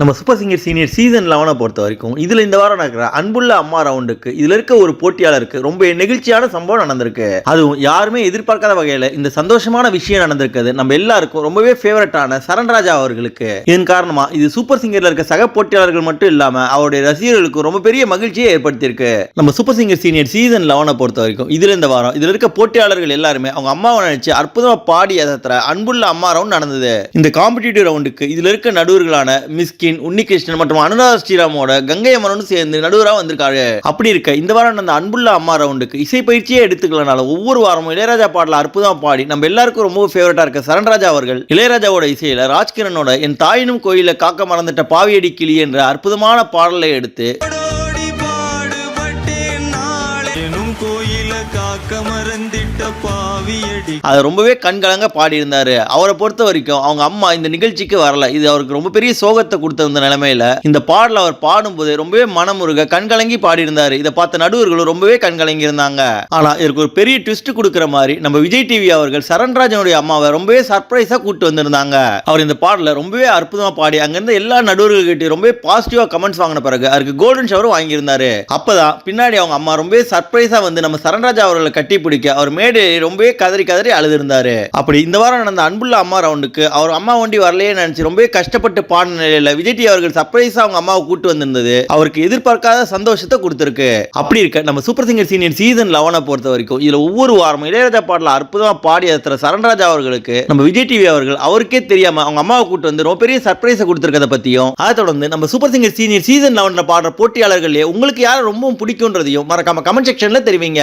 நம்ம super singer senior season லெவனை பொறுத்த வரைக்கும் இதில் இந்த வாரம் நடக்கிற அன்புள்ள அம்மா ரவுண்டுக்கு இதில் இருக்க ஒரு போட்டியாளருக்கு ரொம்ப நெகிழ்ச்சியான சம்பவம் நடந்திருக்கு. அதுவும் யாருமே எதிர்பார்க்காத வகையில் இந்த சந்தோஷமான விஷயம் நடந்திருக்குது நம்ம எல்லாருக்கும் ரொம்பவே ஃபேவரட்டான சரண்ராஜா அவர்களுக்கு. இதன் காரணமா இது சூப்பர் சிங்கர்ல இருக்க சக போட்டியாளர்கள் மட்டும் இல்லாமல் அவருடைய ரசிகர்களுக்கு ரொம்ப பெரிய மகிழ்ச்சியை ஏற்படுத்தியிருக்கு. நம்ம சூப்பர் சிங்கர் சீனியர் சீசன் லெவனை பொறுத்த வரைக்கும் இதில் இந்த வாரம் இதில் இருக்க போட்டியாளர்கள் எல்லாருமே அவங்க அம்மாவை நினைச்சு அற்புதமாக பாடி அதத்துல அன்புள்ள அம்மா ரவுண்ட் நடந்தது. இந்த காம்படிட்டிவ் ரவுண்டுக்கு இதில் இருக்க நடுவர்களான மிஸ்கின் உன்னிகிருஷ்ணன் மற்றும் அனுராதா ஸ்ரீராமோட கங்கை அமரனும் சேர்ந்து நடுவராக வந்திருக்காரு. அப்படி இருக்க இந்த வாரம் நடந்த அன்புள்ள அம்மா ரவுண்டுக்கு இசை பயிற்சியே எடுத்துக்கலனால ஒவ்வொரு வாரமும் இளையராஜா பாடல அற்புதம் பாடி நம்ம எல்லாருக்கும் ரொம்ப ஃபேவரட்டா இருக்க சரண்ராஜா அவர்கள் இளையராஜாவோட இசையில ராஜ்கிரனோட என் தாயினும் கோயில காக்க மறந்துட்ட பாவியடி கிளி என்ற அற்புதமான பாடலை எடுத்து அது ரொம்பவே கண்கலங்க பாடியிருந்தாரு. அவரை பொறுத்த வரைக்கும் அவங்க அம்மா இந்த நிகழ்ச்சிக்கு வரல. இது அவருக்கு ரொம்ப பெரிய சோகத்தை கொடுத்த இந்த நிலைமையில இந்த பாடல அவர் பாடும்போது ரொம்பவே மனமுருக கண்கலங்கி பாடியிருந்தாரு. இதை பார்த்த நடுவர்களும் ரொம்பவே கண்கலங்கி இருந்தாங்க. ஆனா இதற்கு ஒரு பெரிய ட்விஸ்ட் கொடுக்குற மாதிரி நம்ம விஜய் டிவி அவர்கள் சரண்ராஜனுடைய அம்மாவை ரொம்பவே சர்ப்ரைஸா கூட்டு வந்திருந்தாங்க. அவர் இந்த பாடல ரொம்பவே அற்புதமா பாடி அங்கிருந்து எல்லா நடுவர்கள்கிட்ட ரொம்பவே பாசிட்டிவா கமெண்ட்ஸ் வாங்கின பிறகு அவருக்கு கோல்டன் ஷவர் வாங்கியிருந்தாரு. அப்பதான் பின்னாடி அவங்க அம்மா ரொம்பவே சர்ப்ரைஸா வந்து நம்ம சரண் சரண்ராஜா அவர்களை கட்டி பிடிக்க அவர் மேடு ரொம்பவே கதறி கதறி அழுதுருந்தாரு. அப்படி இந்த வாரம் நடந்த அன்புள்ள அம்மா ரவுண்டுக்கு அவர் அம்மா வண்டி வரலையே நினைச்சு ரொம்பவே கஷ்டப்பட்டு பாடின நிலையில விஜய் டிவி அவர்கள் சர்ப்ரைஸா அவங்க அம்மாவை கூட்டு வந்திருந்தது. அவருக்கு எதிர்பார்க்காத சந்தோஷத்தை கொடுத்துருக்கு. அப்படி இருக்க நம்ம சூப்பர் சிங்கர் சீனியர் சீசன் லெவனை பொறுத்த வரைக்கும் இதுல ஒவ்வொரு வாரமும் இளையராஜா பாடல அற்புதமா பாடி அதுற சரண்ராஜா அவர்களுக்கு நம்ம விஜய் டிவி அவர்கள் அவருக்கே தெரியாம அவங்க அம்மாவை கூட்டு வந்து ரொம்ப பெரிய சர்ப்ரைஸை கொடுத்துருக்கத பத்தியும் அதை தொடர்ந்து நம்ம சூப்பர் சிங்கர் சீனியர் சீசன் லெவன்ல பாடுற போட்டியாளர்களே உங்களுக்கு யாரை ரொம்பவும் பிடிக்கும்ன்றதையும் மறக்காம கமெண்ட் செக்ஷன்ல தெரிவிங்க.